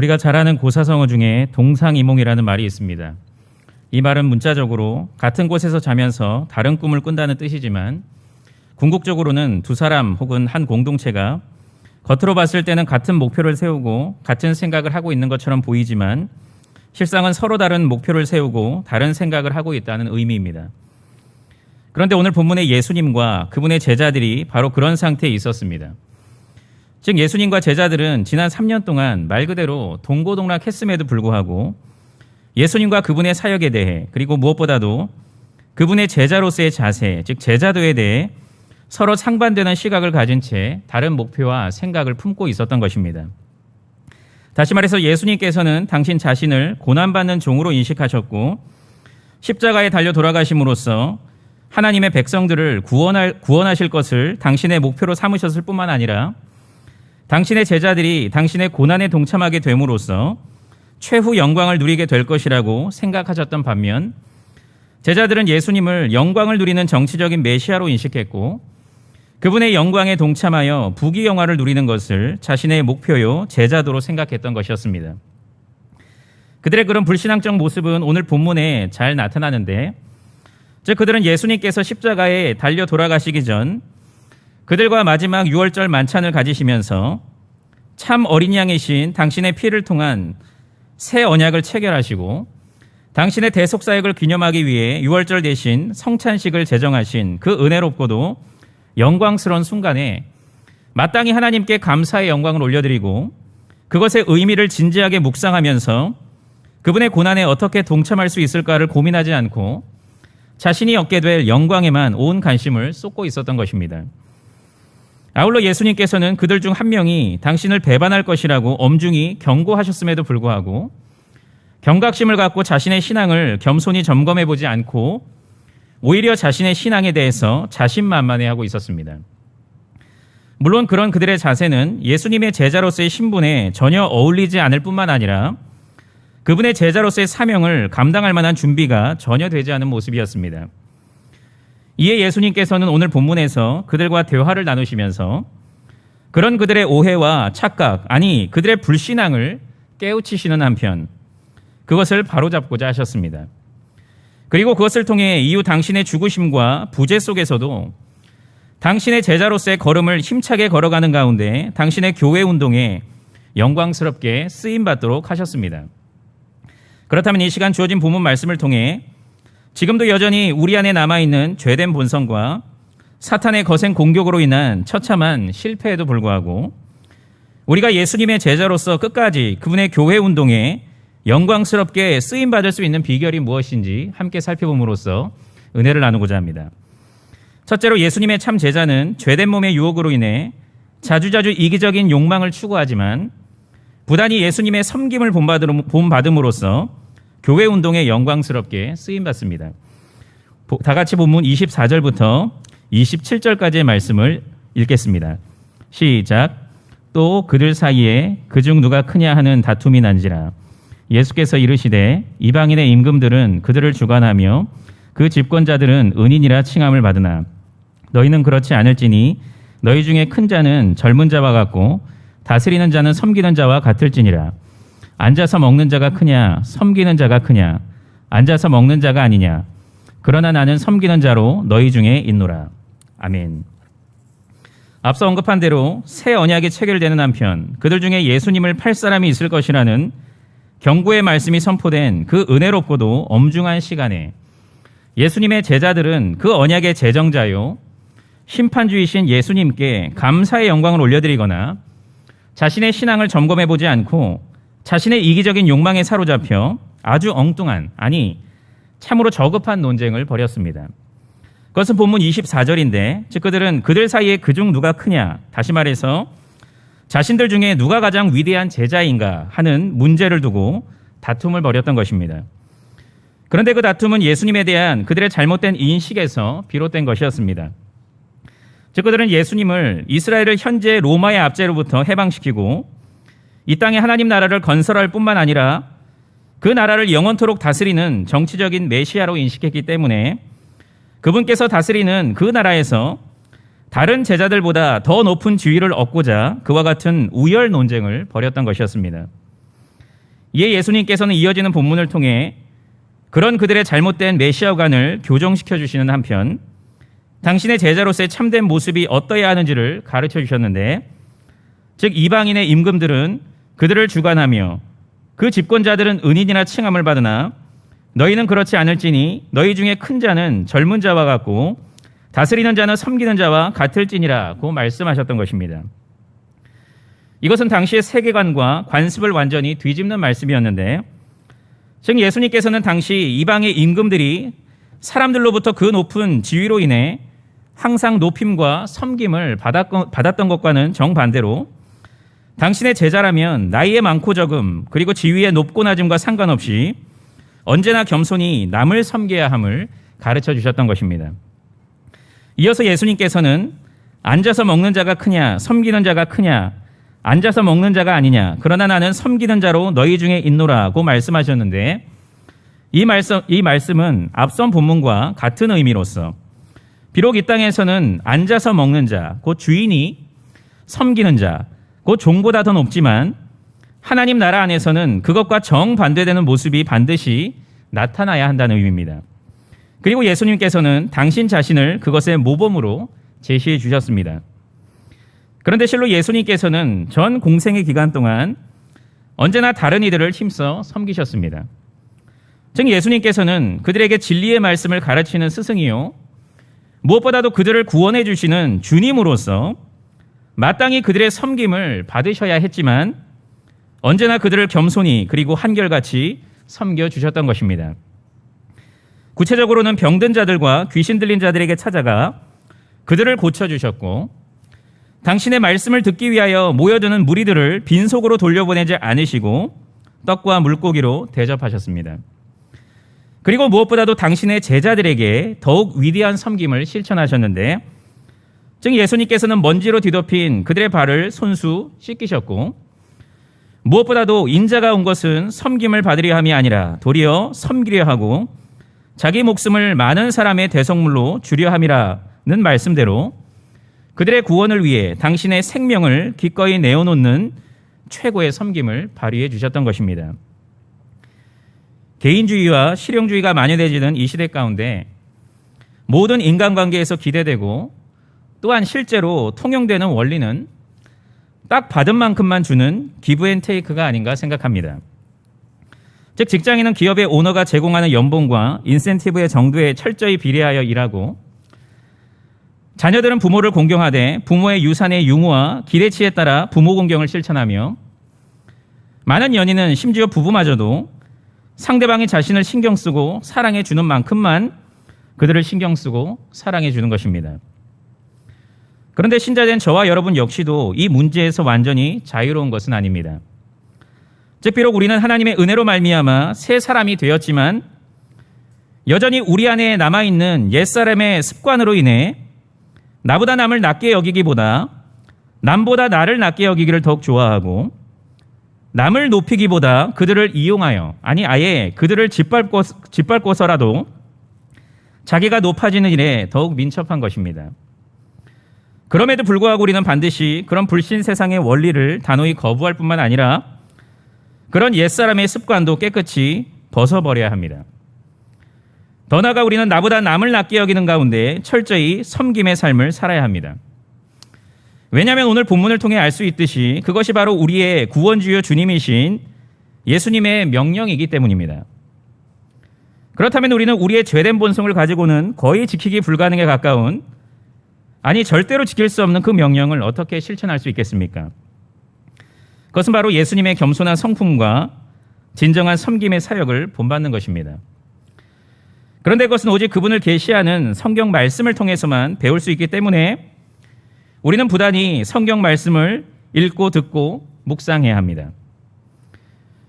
우리가 잘 아는 고사성어 중에 동상이몽이라는 말이 있습니다. 이 말은 문자적으로 같은 곳에서 자면서 다른 꿈을 꾼다는 뜻이지만 궁극적으로는 두 사람 혹은 한 공동체가 겉으로 봤을 때는 같은 목표를 세우고 같은 생각을 하고 있는 것처럼 보이지만 실상은 서로 다른 목표를 세우고 다른 생각을 하고 있다는 의미입니다. 그런데 오늘 본문의 예수님과 그분의 제자들이 바로 그런 상태에 있었습니다. 즉 예수님과 제자들은 지난 3년 동안 말 그대로 동고동락했음에도 불구하고 예수님과 그분의 사역에 대해 그리고 무엇보다도 그분의 제자로서의 자세, 즉 제자도에 대해 서로 상반되는 시각을 가진 채 다른 목표와 생각을 품고 있었던 것입니다. 다시 말해서 예수님께서는 당신 자신을 고난받는 종으로 인식하셨고 십자가에 달려 돌아가심으로써 하나님의 백성들을 구원할, 구원하실 것을 당신의 목표로 삼으셨을 뿐만 아니라 당신의 제자들이 당신의 고난에 동참하게 됨으로써 최후 영광을 누리게 될 것이라고 생각하셨던 반면 제자들은 예수님을 영광을 누리는 정치적인 메시아로 인식했고 그분의 영광에 동참하여 부귀 영화를 누리는 것을 자신의 목표요 제자도로 생각했던 것이었습니다. 그들의 그런 불신앙적 모습은 오늘 본문에 잘 나타나는데 즉 그들은 예수님께서 십자가에 달려 돌아가시기 전 그들과 마지막 6월절 만찬을 가지시면서 참 어린 양이신 당신의 피를 통한 새 언약을 체결하시고 당신의 대속 사역을 기념하기 위해 6월절 대신 성찬식을 제정하신 그 은혜롭고도 영광스러운 순간에 마땅히 하나님께 감사의 영광을 올려드리고 그것의 의미를 진지하게 묵상하면서 그분의 고난에 어떻게 동참할 수 있을까를 고민하지 않고 자신이 얻게 될 영광에만 온 관심을 쏟고 있었던 것입니다. 아울러 예수님께서는 그들 중 한 명이 당신을 배반할 것이라고 엄중히 경고하셨음에도 불구하고 경각심을 갖고 자신의 신앙을 겸손히 점검해 보지 않고 오히려 자신의 신앙에 대해서 자신만만해하고 있었습니다. 물론 그런 그들의 자세는 예수님의 제자로서의 신분에 전혀 어울리지 않을 뿐만 아니라 그분의 제자로서의 사명을 감당할 만한 준비가 전혀 되지 않은 모습이었습니다. 이에 예수님께서는 오늘 본문에서 그들과 대화를 나누시면서 그런 그들의 오해와 착각, 아니 그들의 불신앙을 깨우치시는 한편 그것을 바로잡고자 하셨습니다. 그리고 그것을 통해 이후 당신의 죽으심과 부재 속에서도 당신의 제자로서의 걸음을 힘차게 걸어가는 가운데 당신의 교회 운동에 영광스럽게 쓰임 받도록 하셨습니다. 그렇다면 이 시간 주어진 본문 말씀을 통해 지금도 여전히 우리 안에 남아있는 죄된 본성과 사탄의 거센 공격으로 인한 처참한 실패에도 불구하고 우리가 예수님의 제자로서 끝까지 그분의 교회 운동에 영광스럽게 쓰임 받을 수 있는 비결이 무엇인지 함께 살펴봄으로써 은혜를 나누고자 합니다. 첫째로 예수님의 참 제자는 죄된 몸의 유혹으로 인해 자주자주 이기적인 욕망을 추구하지만 부단히 예수님의 섬김을 본받음으로써 교회 운동에 영광스럽게 쓰임 받습니다. 다 같이 본문 24절부터 27절까지의 말씀을 읽겠습니다. 시작. 또 그들 사이에 그중 누가 크냐 하는 다툼이 난지라. 예수께서 이르시되 이방인의 임금들은 그들을 주관하며 그 집권자들은 은인이라 칭함을 받으나 너희는 그렇지 않을지니 너희 중에 큰 자는 젊은 자와 같고 다스리는 자는 섬기는 자와 같을지니라. 앉아서 먹는 자가 크냐 섬기는 자가 크냐 앉아서 먹는 자가 아니냐 그러나 나는 섬기는 자로 너희 중에 있노라. 아멘. 앞서 언급한 대로 새 언약이 체결되는 한편 그들 중에 예수님을 팔 사람이 있을 것이라는 경고의 말씀이 선포된 그 은혜롭고도 엄중한 시간에 예수님의 제자들은 그 언약의 제정자요 심판주이신 예수님께 감사의 영광을 올려드리거나 자신의 신앙을 점검해 보지 않고 자신의 이기적인 욕망에 사로잡혀 아주 엉뚱한 아니 참으로 저급한 논쟁을 벌였습니다. 그것은 본문 24절인데 즉 그들은 그들 사이에 그중 누가 크냐 다시 말해서 자신들 중에 누가 가장 위대한 제자인가 하는 문제를 두고 다툼을 벌였던 것입니다. 그런데 그 다툼은 예수님에 대한 그들의 잘못된 인식에서 비롯된 것이었습니다. 즉 그들은 예수님을 이스라엘을 현재 로마의 압제로부터 해방시키고 이 땅에 하나님 나라를 건설할 뿐만 아니라 그 나라를 영원토록 다스리는 정치적인 메시아로 인식했기 때문에 그분께서 다스리는 그 나라에서 다른 제자들보다 더 높은 지위를 얻고자 그와 같은 우열 논쟁을 벌였던 것이었습니다. 이에 예수님께서는 이어지는 본문을 통해 그런 그들의 잘못된 메시아관을 교정시켜 주시는 한편 당신의 제자로서의 참된 모습이 어떠해야 하는지를 가르쳐 주셨는데 즉 이방인의 임금들은 그들을 주관하며 그 집권자들은 은인이나 칭함을 받으나 너희는 그렇지 않을지니 너희 중에 큰 자는 젊은 자와 같고 다스리는 자는 섬기는 자와 같을지니라고 말씀하셨던 것입니다. 이것은 당시의 세계관과 관습을 완전히 뒤집는 말씀이었는데 즉 예수님께서는 당시 이방의 임금들이 사람들로부터 그 높은 지위로 인해 항상 높임과 섬김을 받았던 것과는 정반대로 당신의 제자라면 나이에 많고 적음 그리고 지위의 높고 낮음과 상관없이 언제나 겸손히 남을 섬겨야 함을 가르쳐 주셨던 것입니다. 이어서 예수님께서는 앉아서 먹는 자가 크냐 섬기는 자가 크냐 앉아서 먹는 자가 아니냐 그러나 나는 섬기는 자로 너희 중에 있노라고 말씀하셨는데 이 말씀 이 말씀은 앞선 본문과 같은 의미로서 비록 이 땅에서는 앉아서 먹는 자, 곧 주인이 섬기는 자, 곧 종보다 더 높지만 하나님 나라 안에서는 그것과 정반대되는 모습이 반드시 나타나야 한다는 의미입니다. 그리고 예수님께서는 당신 자신을 그것의 모범으로 제시해 주셨습니다. 그런데 실로 예수님께서는 전 공생의 기간 동안 언제나 다른 이들을 힘써 섬기셨습니다. 즉 예수님께서는 그들에게 진리의 말씀을 가르치는 스승이요 무엇보다도 그들을 구원해 주시는 주님으로서 마땅히 그들의 섬김을 받으셔야 했지만 언제나 그들을 겸손히 그리고 한결같이 섬겨 주셨던 것입니다. 구체적으로는 병든 자들과 귀신 들린 자들에게 찾아가 그들을 고쳐 주셨고 당신의 말씀을 듣기 위하여 모여드는 무리들을 빈속으로 돌려보내지 않으시고 떡과 물고기로 대접하셨습니다. 그리고 무엇보다도 당신의 제자들에게 더욱 위대한 섬김을 실천하셨는데 즉 예수님께서는 먼지로 뒤덮인 그들의 발을 손수 씻기셨고 무엇보다도 인자가 온 것은 섬김을 받으려 함이 아니라 도리어 섬기려 하고 자기 목숨을 많은 사람의 대성물로 주려 함이라는 말씀대로 그들의 구원을 위해 당신의 생명을 기꺼이 내어놓는 최고의 섬김을 발휘해 주셨던 것입니다. 개인주의와 실용주의가 만연해지는 이 시대 가운데 모든 인간관계에서 기대되고 또한 실제로 통용되는 원리는 딱 받은 만큼만 주는 기브 앤 테이크가 아닌가 생각합니다. 즉 직장인은 기업의 오너가 제공하는 연봉과 인센티브의 정도에 철저히 비례하여 일하고 자녀들은 부모를 공경하되 부모의 유산의 유무와 기대치에 따라 부모 공경을 실천하며 많은 연인은 심지어 부부마저도 상대방이 자신을 신경 쓰고 사랑해 주는 만큼만 그들을 신경 쓰고 사랑해 주는 것입니다. 그런데 신자된 저와 여러분 역시도 이 문제에서 완전히 자유로운 것은 아닙니다. 즉 비록 우리는 하나님의 은혜로 말미암아 새 사람이 되었지만 여전히 우리 안에 남아 있는 옛사람의 습관으로 인해 나보다 남을 낮게 여기기보다 남보다 나를 낮게 여기기를 더욱 좋아하고 남을 높이기보다 그들을 이용하여 아니 아예 그들을 짓밟고, 짓밟고서라도 자기가 높아지는 일에 더욱 민첩한 것입니다. 그럼에도 불구하고 우리는 반드시 그런 불신 세상의 원리를 단호히 거부할 뿐만 아니라 그런 옛사람의 습관도 깨끗이 벗어버려야 합니다. 더 나아가 우리는 나보다 남을 낮게 여기는 가운데 철저히 섬김의 삶을 살아야 합니다. 왜냐하면 오늘 본문을 통해 알 수 있듯이 그것이 바로 우리의 구원주요 주님이신 예수님의 명령이기 때문입니다. 그렇다면 우리는 우리의 죄된 본성을 가지고는 거의 지키기 불가능에 가까운 아니 절대로 지킬 수 없는 그 명령을 어떻게 실천할 수 있겠습니까? 그것은 바로 예수님의 겸손한 성품과 진정한 섬김의 사역을 본받는 것입니다. 그런데 그것은 오직 그분을 계시하는 성경 말씀을 통해서만 배울 수 있기 때문에 우리는 부단히 성경 말씀을 읽고 듣고 묵상해야 합니다.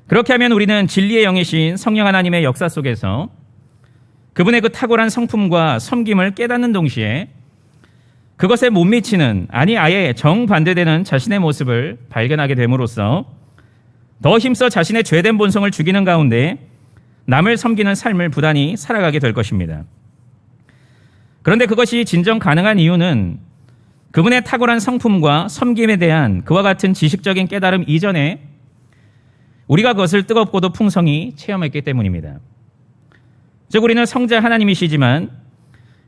그렇게 하면 우리는 진리의 영이신 성령 하나님의 역사 속에서 그분의 그 탁월한 성품과 섬김을 깨닫는 동시에 그것에 못 미치는 아니 아예 정반대되는 자신의 모습을 발견하게 됨으로써 더 힘써 자신의 죄된 본성을 죽이는 가운데 남을 섬기는 삶을 부단히 살아가게 될 것입니다. 그런데 그것이 진정 가능한 이유는 그분의 탁월한 성품과 섬김에 대한 그와 같은 지식적인 깨달음 이전에 우리가 그것을 뜨겁고도 풍성히 체험했기 때문입니다. 즉 우리는 성자 하나님이시지만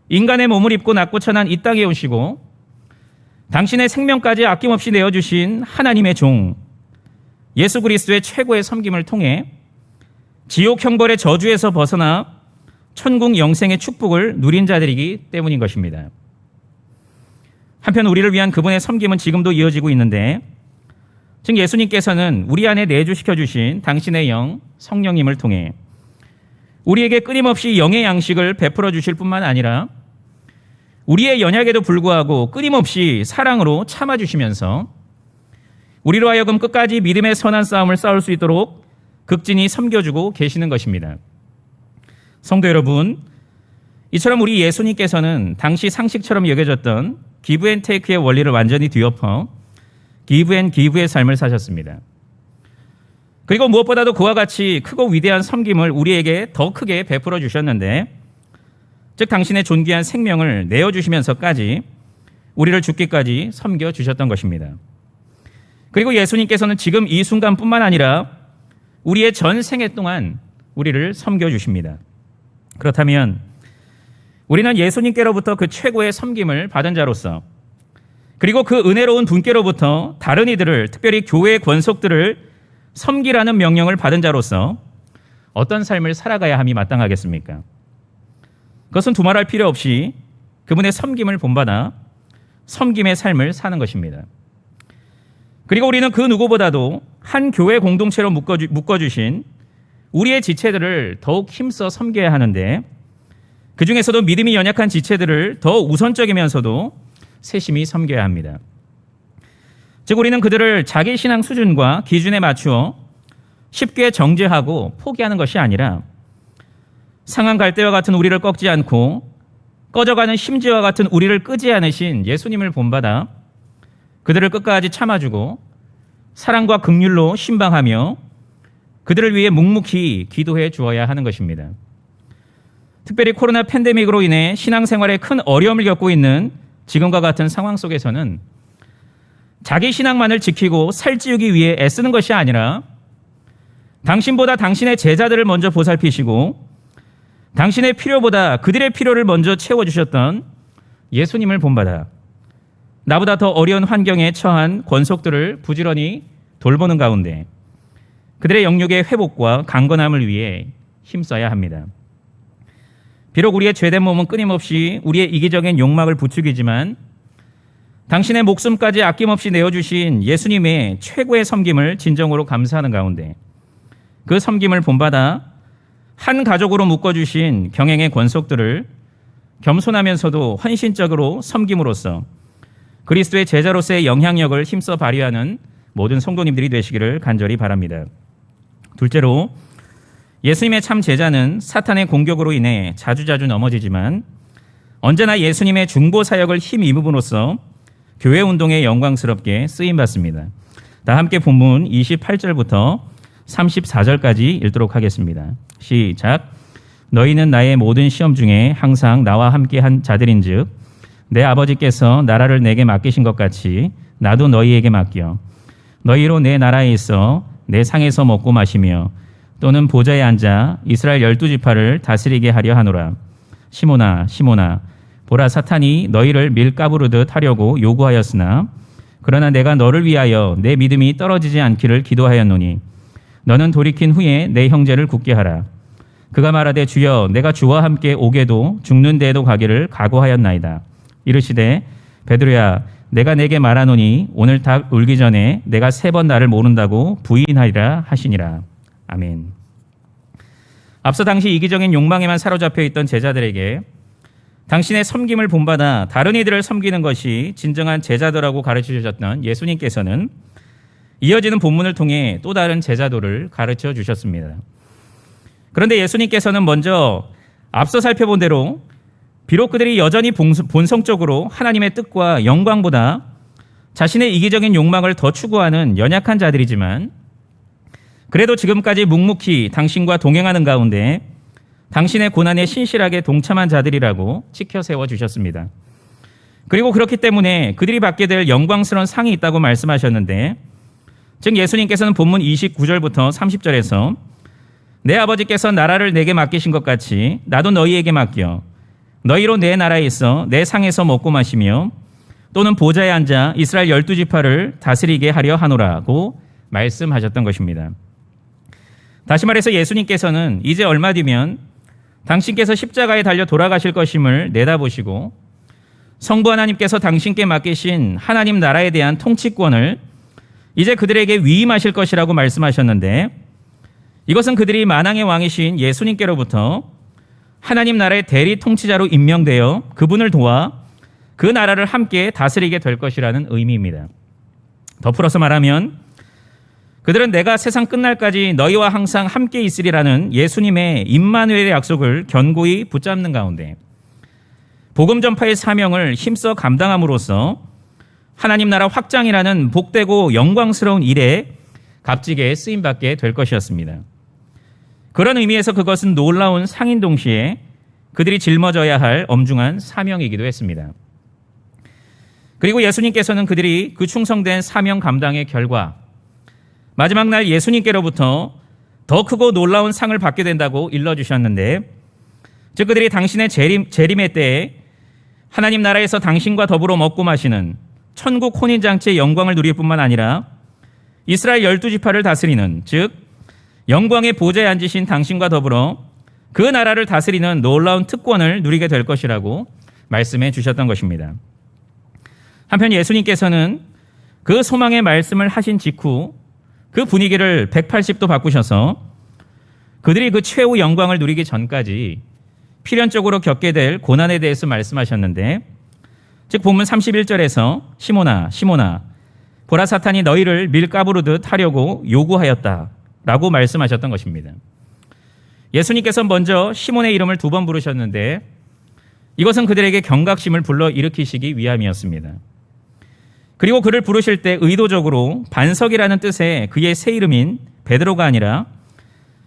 인간의 몸을 입고 낳고 천한 이 땅에 오시고 당신의 생명까지 아낌없이 내어주신 하나님의 종 예수 그리스도의 최고의 섬김을 통해 지옥 형벌의 저주에서 벗어나 천국 영생의 축복을 누린 자들이기 때문인 것입니다. 한편 우리를 위한 그분의 섬김은 지금도 이어지고 있는데 즉 예수님께서는 우리 안에 내주시켜 주신 당신의 영 성령님을 통해 우리에게 끊임없이 영의 양식을 베풀어 주실 뿐만 아니라 우리의 연약에도 불구하고 끊임없이 사랑으로 참아 주시면서 우리로 하여금 끝까지 믿음의 선한 싸움을 싸울 수 있도록 극진히 섬겨주고 계시는 것입니다. 성도 여러분, 이처럼 우리 예수님께서는 당시 상식처럼 여겨졌던 기브 앤 테이크의 원리를 완전히 뒤엎어 기브 앤 기브의 삶을 사셨습니다. 그리고 무엇보다도 그와 같이 크고 위대한 섬김을 우리에게 더 크게 베풀어 주셨는데 즉 당신의 존귀한 생명을 내어 주시면서까지 우리를 죽기까지 섬겨 주셨던 것입니다. 그리고 예수님께서는 지금 이 순간뿐만 아니라 우리의 전 생애 동안 우리를 섬겨 주십니다. 그렇다면 우리는 예수님께로부터 그 최고의 섬김을 받은 자로서 그리고 그 은혜로운 분께로부터 다른 이들을 특별히 교회의 권속들을 섬기라는 명령을 받은 자로서 어떤 삶을 살아가야 함이 마땅하겠습니까? 그것은 두말할 필요 없이 그분의 섬김을 본받아 섬김의 삶을 사는 것입니다. 그리고 우리는 그 누구보다도 한 교회 공동체로 묶어주, 묶어주신 우리의 지체들을 더욱 힘써 섬겨야 하는데 그 중에서도 믿음이 연약한 지체들을 더 우선적이면서도 세심히 섬겨야 합니다. 즉 우리는 그들을 자기 신앙 수준과 기준에 맞추어 쉽게 정죄하고 포기하는 것이 아니라 상한 갈대와 같은 우리를 꺾지 않고 꺼져가는 심지와 같은 우리를 끄지 않으신 예수님을 본받아 그들을 끝까지 참아주고 사랑과 극률로 신방하며 그들을 위해 묵묵히 기도해 주어야 하는 것입니다. 특별히 코로나 팬데믹으로 인해 신앙생활에 큰 어려움을 겪고 있는 지금과 같은 상황 속에서는 자기 신앙만을 지키고 살찌우기 위해 애쓰는 것이 아니라 당신보다 당신의 제자들을 먼저 보살피시고 당신의 필요보다 그들의 필요를 먼저 채워주셨던 예수님을 본받아 나보다 더 어려운 환경에 처한 권속들을 부지런히 돌보는 가운데 그들의 영역의 회복과 강건함을 위해 힘써야 합니다. 비록 우리의 죄된 몸은 끊임없이 우리의 이기적인 욕망을 부추기지만 당신의 목숨까지 아낌없이 내어주신 예수님의 최고의 섬김을 진정으로 감사하는 가운데 그 섬김을 본받아 한 가족으로 묶어주신 경행의 권속들을 겸손하면서도 헌신적으로 섬김으로써 그리스도의 제자로서의 영향력을 힘써 발휘하는 모든 성도님들이 되시기를 간절히 바랍니다. 둘째로 예수님의 참 제자는 사탄의 공격으로 인해 자주자주 넘어지지만 언제나 예수님의 중보 사역을 힘입음으로써 교회 운동에 영광스럽게 쓰임 받습니다. 다 함께 본문 28절부터 34절까지 읽도록 하겠습니다. 시작. 너희는 나의 모든 시험 중에 항상 나와 함께 한 자들인즉 내 아버지께서 나라를 내게 맡기신 것 같이 나도 너희에게 맡겨 너희로 내 나라에 있어 내 상에서 먹고 마시며 또는 보좌에 앉아 이스라엘 열두 지파를 다스리게 하려 하노라. 시모나 시모나 보라 사탄이 너희를 밀가부르듯 하려고 요구하였으나 그러나 내가 너를 위하여 내 믿음이 떨어지지 않기를 기도하였노니 너는 돌이킨 후에 내 형제를 굳게 하라. 그가 말하되 주여 내가 주와 함께 오게도 죽는 데에도 가기를 각오하였나이다. 이르시되 베드로야 내가 내게 말하노니 오늘 닭 울기 전에 내가 세 번 나를 모른다고 부인하리라 하시니라. 아멘. 앞서 당시 이기적인 욕망에만 사로잡혀 있던 제자들에게 당신의 섬김을 본받아 다른 이들을 섬기는 것이 진정한 제자도라고 가르쳐 주셨던 예수님께서는 이어지는 본문을 통해 또 다른 제자도를 가르쳐 주셨습니다. 그런데 예수님께서는 먼저 앞서 살펴본 대로 비록 그들이 여전히 본성적으로 하나님의 뜻과 영광보다 자신의 이기적인 욕망을 더 추구하는 연약한 자들이지만 그래도 지금까지 묵묵히 당신과 동행하는 가운데 당신의 고난에 신실하게 동참한 자들이라고 지켜 세워 주셨습니다. 그리고 그렇기 때문에 그들이 받게 될 영광스러운 상이 있다고 말씀하셨는데 즉 예수님께서는 본문 29절부터 30절에서 내 아버지께서 나라를 내게 맡기신 것 같이 나도 너희에게 맡겨 너희로 내 나라에 있어 내 상에서 먹고 마시며 또는 보좌에 앉아 이스라엘 열두 지파를 다스리게 하려 하노라고 말씀하셨던 것입니다. 다시 말해서 예수님께서는 이제 얼마 뒤면 당신께서 십자가에 달려 돌아가실 것임을 내다보시고 성부 하나님께서 당신께 맡기신 하나님 나라에 대한 통치권을 이제 그들에게 위임하실 것이라고 말씀하셨는데 이것은 그들이 만왕의 왕이신 예수님께로부터 하나님 나라의 대리 통치자로 임명되어 그분을 도와 그 나라를 함께 다스리게 될 것이라는 의미입니다. 더 풀어서 말하면 그들은 내가 세상 끝날까지 너희와 항상 함께 있으리라는 예수님의 임마누엘의 약속을 견고히 붙잡는 가운데 복음 전파의 사명을 힘써 감당함으로써 하나님 나라 확장이라는 복되고 영광스러운 일에 값지게 쓰임 받게 될 것이었습니다. 그런 의미에서 그것은 놀라운 상인 동시에 그들이 짊어져야 할 엄중한 사명이기도 했습니다. 그리고 예수님께서는 그들이 그 충성된 사명 감당의 결과 마지막 날 예수님께로부터 더 크고 놀라운 상을 받게 된다고 일러주셨는데 즉 그들이 당신의 재림, 재림의 때에 하나님 나라에서 당신과 더불어 먹고 마시는 천국 혼인장치의 영광을 누릴 뿐만 아니라 이스라엘 열두 지파를 다스리는 즉 영광의 보좌에 앉으신 당신과 더불어 그 나라를 다스리는 놀라운 특권을 누리게 될 것이라고 말씀해 주셨던 것입니다. 한편 예수님께서는 그 소망의 말씀을 하신 직후 그 분위기를 180도 바꾸셔서 그들이 그 최후 영광을 누리기 전까지 필연적으로 겪게 될 고난에 대해서 말씀하셨는데 즉 본문 31절에서 시모나 시모나 보라 사탄이 너희를 밀가부르듯 하려고 요구하였다라고 말씀하셨던 것입니다. 예수님께서 먼저 시몬의 이름을 두 번 부르셨는데 이것은 그들에게 경각심을 불러 일으키시기 위함이었습니다. 그리고 그를 부르실 때 의도적으로 반석이라는 뜻의 그의 새 이름인 베드로가 아니라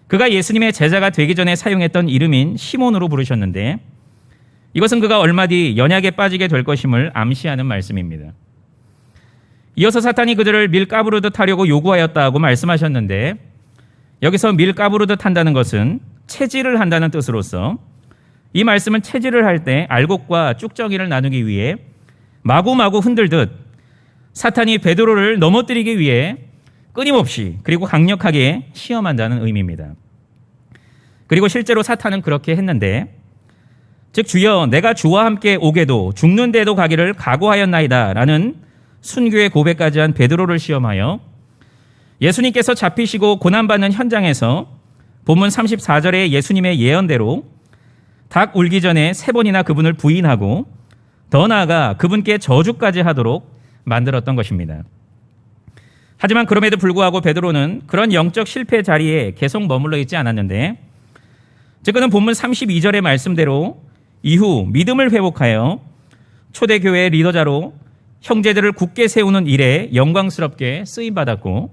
그가 예수님의 제자가 되기 전에 사용했던 이름인 시몬으로 부르셨는데 이것은 그가 얼마 뒤 연약에 빠지게 될 것임을 암시하는 말씀입니다. 이어서 사탄이 그들을 밀가부르듯 하려고 요구하였다고 말씀하셨는데 여기서 밀가부르듯 한다는 것은 체질을 한다는 뜻으로서 이 말씀은 체질을 할 때 알곡과 쭉정이를 나누기 위해 마구마구 흔들듯 사탄이 베드로를 넘어뜨리기 위해 끊임없이 그리고 강력하게 시험한다는 의미입니다. 그리고 실제로 사탄은 그렇게 했는데 즉 주여 내가 주와 함께 오게도 죽는 데도 가기를 각오하였나이다라는 순교의 고백까지 한 베드로를 시험하여 예수님께서 잡히시고 고난받는 현장에서 본문 34절의 예수님의 예언대로 닭 울기 전에 세 번이나 그분을 부인하고 더 나아가 그분께 저주까지 하도록 만들었던 것입니다. 하지만 그럼에도 불구하고 베드로는 그런 영적 실패 자리에 계속 머물러 있지 않았는데 즉 그는 본문 32절의 말씀대로 이후 믿음을 회복하여 초대교회 리더자로 형제들을 굳게 세우는 일에 영광스럽게 쓰임 받았고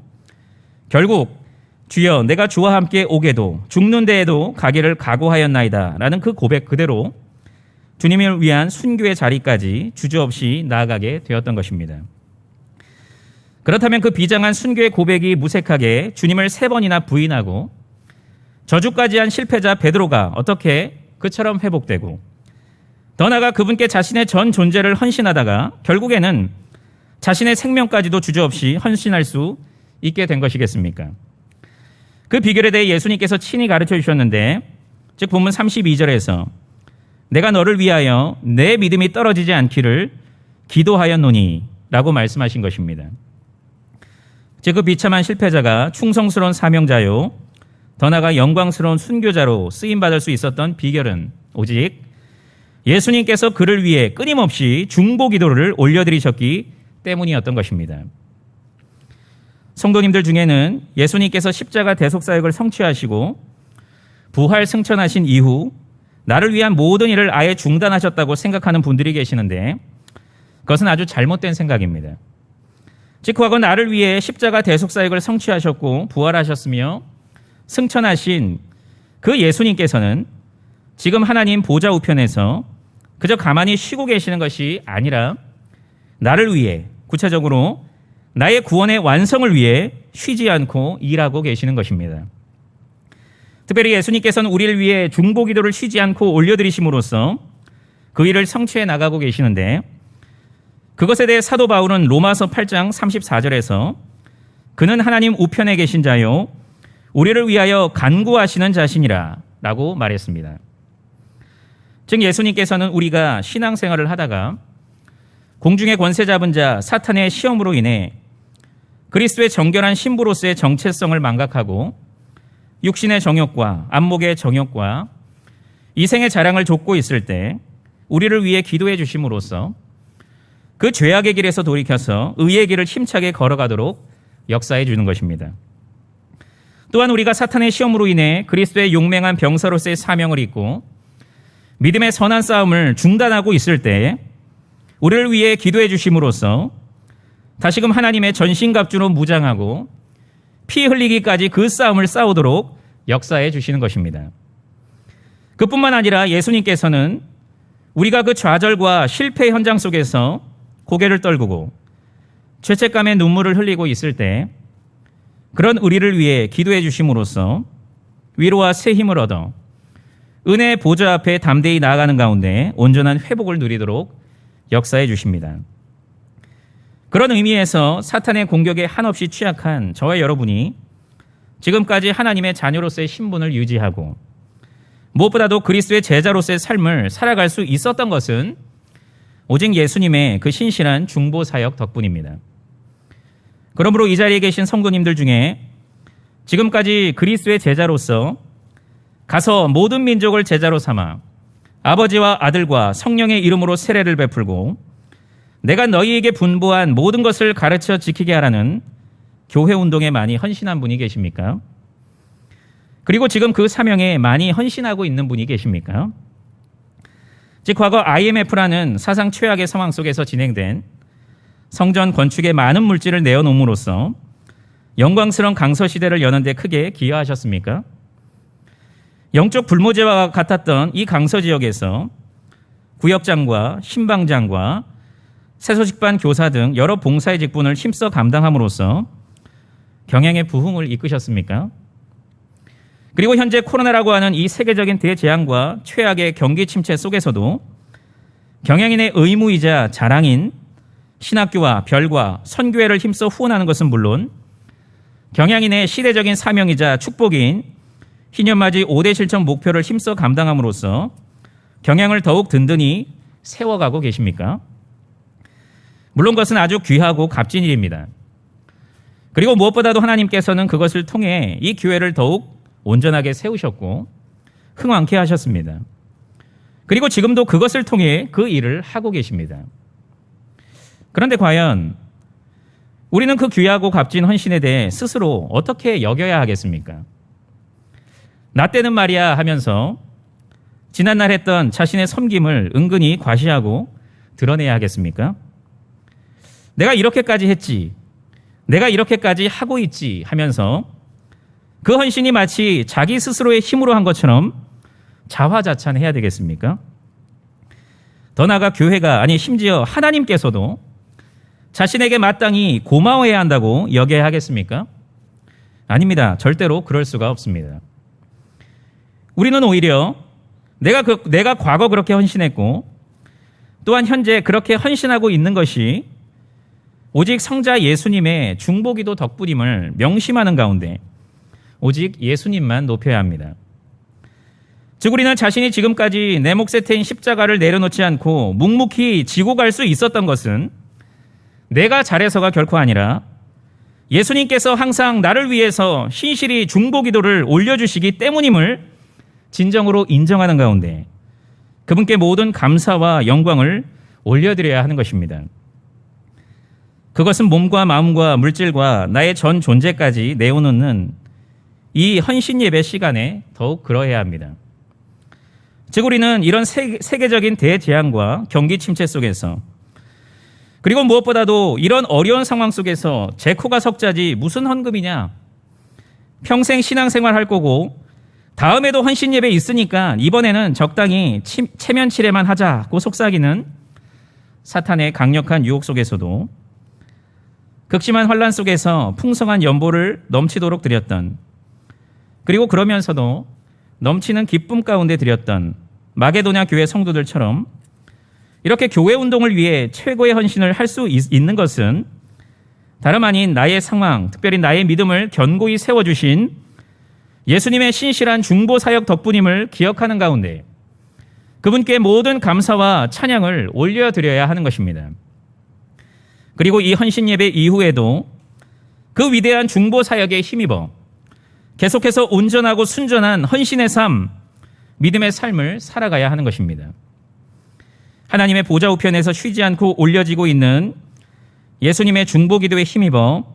결국 주여 내가 주와 함께 오게도 죽는 데에도 가기를 각오하였나이다라는 그 고백 그대로 주님을 위한 순교의 자리까지 주저없이 나아가게 되었던 것입니다. 그렇다면 그 비장한 순교의 고백이 무색하게 주님을 세 번이나 부인하고 저주까지 한 실패자 베드로가 어떻게 그처럼 회복되고 더 나아가 그분께 자신의 전 존재를 헌신하다가 결국에는 자신의 생명까지도 주저없이 헌신할 수 있게 된 것이겠습니까? 그 비결에 대해 예수님께서 친히 가르쳐 주셨는데 즉 본문 32절에서 내가 너를 위하여 내 믿음이 떨어지지 않기를 기도하였노니 라고 말씀하신 것입니다. 즉 그 비참한 실패자가 충성스러운 사명자요 더 나아가 영광스러운 순교자로 쓰임 받을 수 있었던 비결은 오직 예수님께서 그를 위해 끊임없이 중보 기도를 올려드리셨기 때문이었던 것입니다. 성도님들 중에는 예수님께서 십자가 대속 사역을 성취하시고 부활 승천하신 이후 나를 위한 모든 일을 아예 중단하셨다고 생각하는 분들이 계시는데 그것은 아주 잘못된 생각입니다. 즉 그하고 나를 위해 십자가 대속 사역을 성취하셨고 부활하셨으며 승천하신 그 예수님께서는 지금 하나님 보좌 우편에서 그저 가만히 쉬고 계시는 것이 아니라 나를 위해 구체적으로 나의 구원의 완성을 위해 쉬지 않고 일하고 계시는 것입니다. 특별히 예수님께서는 우리를 위해 중보 기도를 쉬지 않고 올려드리심으로써 그 일을 성취해 나가고 계시는데 그것에 대해 사도 바울은 로마서 8장 34절에서 그는 하나님 우편에 계신 자요 우리를 위하여 간구하시는 자신이라 라고 말했습니다. 즉 예수님께서는 우리가 신앙생활을 하다가 공중의 권세 잡은 자 사탄의 시험으로 인해 그리스도의 정결한 신부로서의 정체성을 망각하고 육신의 정욕과 안목의 정욕과 이생의 자랑을 좇고 있을 때 우리를 위해 기도해 주심으로써 그 죄악의 길에서 돌이켜서 의의 길을 힘차게 걸어가도록 역사해 주는 것입니다. 또한 우리가 사탄의 시험으로 인해 그리스도의 용맹한 병사로서의 사명을 잊고 믿음의 선한 싸움을 중단하고 있을 때 우리를 위해 기도해 주심으로써 다시금 하나님의 전신갑주로 무장하고 피 흘리기까지 그 싸움을 싸우도록 역사해 주시는 것입니다. 그뿐만 아니라 예수님께서는 우리가 그 좌절과 실패 현장 속에서 고개를 떨구고 죄책감의 눈물을 흘리고 있을 때 그런 우리를 위해 기도해 주심으로써 위로와 새 힘을 얻어 은혜의 보좌 앞에 담대히 나아가는 가운데 온전한 회복을 누리도록 역사해 주십니다. 그런 의미에서 사탄의 공격에 한없이 취약한 저와 여러분이 지금까지 하나님의 자녀로서의 신분을 유지하고 무엇보다도 그리스도의 제자로서의 삶을 살아갈 수 있었던 것은 오직 예수님의 그 신실한 중보 사역 덕분입니다. 그러므로 이 자리에 계신 성도님들 중에 지금까지 그리스도의 제자로서 가서 모든 민족을 제자로 삼아 아버지와 아들과 성령의 이름으로 세례를 베풀고 내가 너희에게 분부한 모든 것을 가르쳐 지키게 하라는 교회 운동에 많이 헌신한 분이 계십니까? 그리고 지금 그 사명에 많이 헌신하고 있는 분이 계십니까? 즉 과거 IMF라는 사상 최악의 상황 속에서 진행된 성전 건축에 많은 물질을 내어놓음으로써 영광스러운 강서 시대를 여는 데 크게 기여하셨습니까? 영적 불모제와 같았던 이 강서 지역에서 구역장과 신방장과 세소식반 교사 등 여러 봉사의 직분을 힘써 감당함으로써 경향의 부흥을 이끄셨습니까? 그리고 현재 코로나라고 하는 이 세계적인 대재앙과 최악의 경기 침체 속에서도 경향인의 의무이자 자랑인 신학교와 별과 선교회를 힘써 후원하는 것은 물론 경향인의 시대적인 사명이자 축복인 희년맞이 5대 실천 목표를 힘써 감당함으로써 경향을 더욱 든든히 세워가고 계십니까? 물론 그것은 아주 귀하고 값진 일입니다. 그리고 무엇보다도 하나님께서는 그것을 통해 이 교회를 더욱 온전하게 세우셨고 흥왕케 하셨습니다. 그리고 지금도 그것을 통해 그 일을 하고 계십니다. 그런데 과연 우리는 그 귀하고 값진 헌신에 대해 스스로 어떻게 여겨야 하겠습니까? 나 때는 말이야 하면서 지난날 했던 자신의 섬김을 은근히 과시하고 드러내야 하겠습니까? 내가 이렇게까지 했지. 내가 이렇게까지 하고 있지 하면서 그 헌신이 마치 자기 스스로의 힘으로 한 것처럼 자화자찬해야 되겠습니까? 더 나아가 교회가 아니 심지어 하나님께서도 자신에게 마땅히 고마워해야 한다고 여겨야 하겠습니까? 아닙니다. 절대로 그럴 수가 없습니다. 우리는 오히려 내가 그, 내가 과거 그렇게 헌신했고 또한 현재 그렇게 헌신하고 있는 것이 오직 성자 예수님의 중보기도 덕분임을 명심하는 가운데 오직 예수님만 높여야 합니다. 즉 우리는 자신이 지금까지 내 몫에 태인 십자가를 내려놓지 않고 묵묵히 지고 갈 수 있었던 것은 내가 잘해서가 결코 아니라 예수님께서 항상 나를 위해서 신실히 중보기도를 올려주시기 때문임을 진정으로 인정하는 가운데 그분께 모든 감사와 영광을 올려드려야 하는 것입니다. 그것은 몸과 마음과 물질과 나의 전 존재까지 내어놓는 이 헌신 예배 시간에 더욱 그러해야 합니다. 즉 우리는 이런 세계적인 대재앙과 경기 침체 속에서 그리고 무엇보다도 이런 어려운 상황 속에서 제 코가 석자지 무슨 헌금이냐 평생 신앙생활 할 거고 다음에도 헌신 예배 있으니까 이번에는 적당히 치, 체면 치레만 하자고 속삭이는 사탄의 강력한 유혹 속에서도 극심한 환란 속에서 풍성한 연보를 넘치도록 드렸던 그리고 그러면서도 넘치는 기쁨 가운데 드렸던 마게도냐 교회 성도들처럼 이렇게 교회 운동을 위해 최고의 헌신을 할 수 있는 것은 다름 아닌 나의 상황, 특별히 나의 믿음을 견고히 세워주신 예수님의 신실한 중보 사역 덕분임을 기억하는 가운데 그분께 모든 감사와 찬양을 올려드려야 하는 것입니다. 그리고 이 헌신 예배 이후에도 그 위대한 중보 사역에 힘입어 계속해서 온전하고 순전한 헌신의 삶, 믿음의 삶을 살아가야 하는 것입니다. 하나님의 보좌 우편에서 쉬지 않고 올려지고 있는 예수님의 중보 기도에 힘입어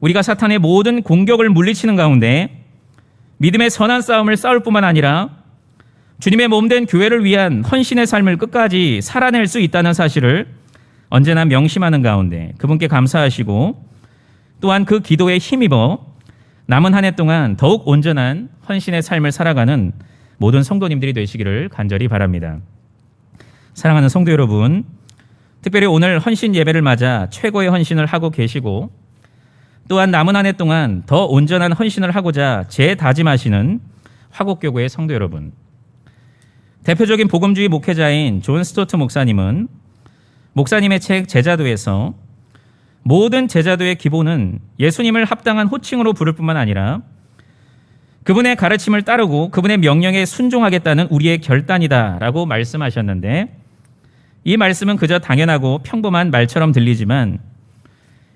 우리가 사탄의 모든 공격을 물리치는 가운데 믿음의 선한 싸움을 싸울 뿐만 아니라 주님의 몸된 교회를 위한 헌신의 삶을 끝까지 살아낼 수 있다는 사실을 언제나 명심하는 가운데 그분께 감사하시고 또한 그 기도에 힘입어 남은 한 해 동안 더욱 온전한 헌신의 삶을 살아가는 모든 성도님들이 되시기를 간절히 바랍니다. 사랑하는 성도 여러분, 특별히 오늘 헌신 예배를 맞아 최고의 헌신을 하고 계시고 또한 남은 한 해 동안 더 온전한 헌신을 하고자 재다짐하시는 화곡교구의 성도 여러분. 대표적인 복음주의 목회자인 존 스토트 목사님은 목사님의 책 제자도에서 모든 제자도의 기본은 예수님을 합당한 호칭으로 부를 뿐만 아니라 그분의 가르침을 따르고 그분의 명령에 순종하겠다는 우리의 결단이다라고 말씀하셨는데 이 말씀은 그저 당연하고 평범한 말처럼 들리지만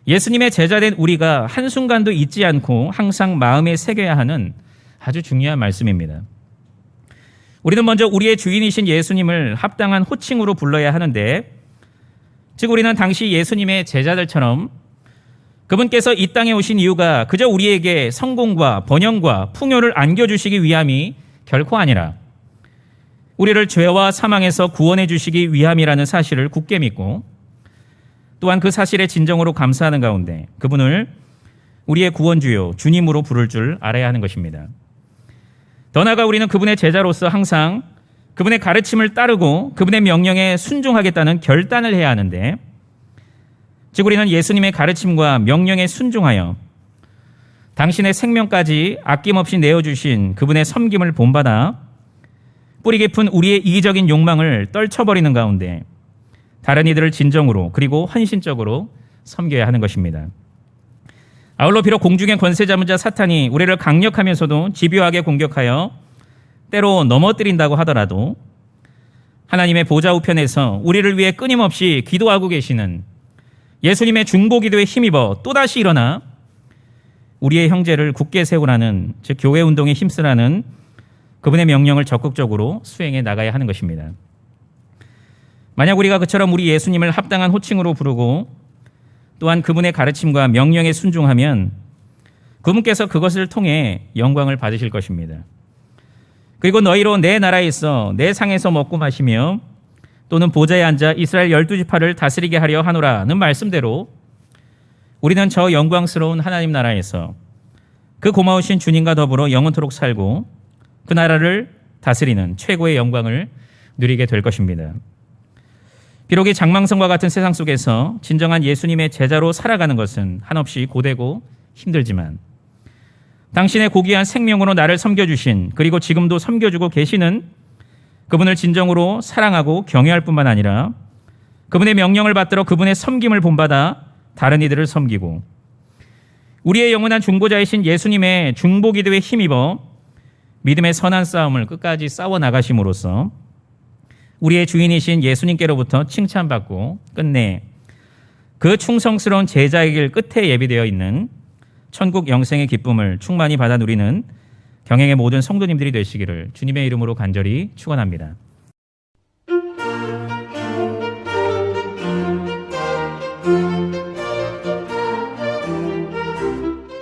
예수님의 제자된 우리가 한순간도 잊지 않고 항상 마음에 새겨야 하는 아주 중요한 말씀입니다. 우리는 먼저 우리의 주인이신 예수님을 합당한 호칭으로 불러야 하는데 즉 우리는 당시 예수님의 제자들처럼 그분께서 이 땅에 오신 이유가 그저 우리에게 성공과 번영과 풍요를 안겨주시기 위함이 결코 아니라 우리를 죄와 사망에서 구원해 주시기 위함이라는 사실을 굳게 믿고 또한 그 사실에 진정으로 감사하는 가운데 그분을 우리의 구원주요 주님으로 부를 줄 알아야 하는 것입니다. 더 나아가 우리는 그분의 제자로서 항상 그분의 가르침을 따르고 그분의 명령에 순종하겠다는 결단을 해야 하는데 즉 우리는 예수님의 가르침과 명령에 순종하여 당신의 생명까지 아낌없이 내어주신 그분의 섬김을 본받아 뿌리 깊은 우리의 이기적인 욕망을 떨쳐버리는 가운데 다른 이들을 진정으로 그리고 헌신적으로 섬겨야 하는 것입니다. 아울러 비록 공중의 권세 잡은 자 사탄이 우리를 강력하면서도 집요하게 공격하여 때로 넘어뜨린다고 하더라도 하나님의 보좌 우편에서 우리를 위해 끊임없이 기도하고 계시는 예수님의 중보 기도에 힘입어 또다시 일어나 우리의 형제를 굳게 세우라는 즉 교회 운동에 힘쓰라는 그분의 명령을 적극적으로 수행해 나가야 하는 것입니다. 만약 우리가 그처럼 우리 예수님을 합당한 호칭으로 부르고 또한 그분의 가르침과 명령에 순종하면 그분께서 그것을 통해 영광을 받으실 것입니다. 그리고 너희로 내 나라에 있어 내 상에서 먹고 마시며 또는 보좌에 앉아 이스라엘 열두 지파를 다스리게 하려 하노라는 말씀대로 우리는 저 영광스러운 하나님 나라에서 그 고마우신 주님과 더불어 영원토록 살고 그 나라를 다스리는 최고의 영광을 누리게 될 것입니다. 비록 이 장망성과 같은 세상 속에서 진정한 예수님의 제자로 살아가는 것은 한없이 고되고 힘들지만 당신의 고귀한 생명으로 나를 섬겨주신 그리고 지금도 섬겨주고 계시는 그분을 진정으로 사랑하고 경외할 뿐만 아니라 그분의 명령을 받들어 그분의 섬김을 본받아 다른 이들을 섬기고 우리의 영원한 중보자이신 예수님의 중보 기도에 힘입어 믿음의 선한 싸움을 끝까지 싸워 나가심으로써 우리의 주인이신 예수님께로부터 칭찬받고 끝내 그 충성스러운 제자의 길 끝에 예비되어 있는 천국 영생의 기쁨을 충만히 받아 누리는 경행의 모든 성도님들이 되시기를 주님의 이름으로 간절히 축원합니다.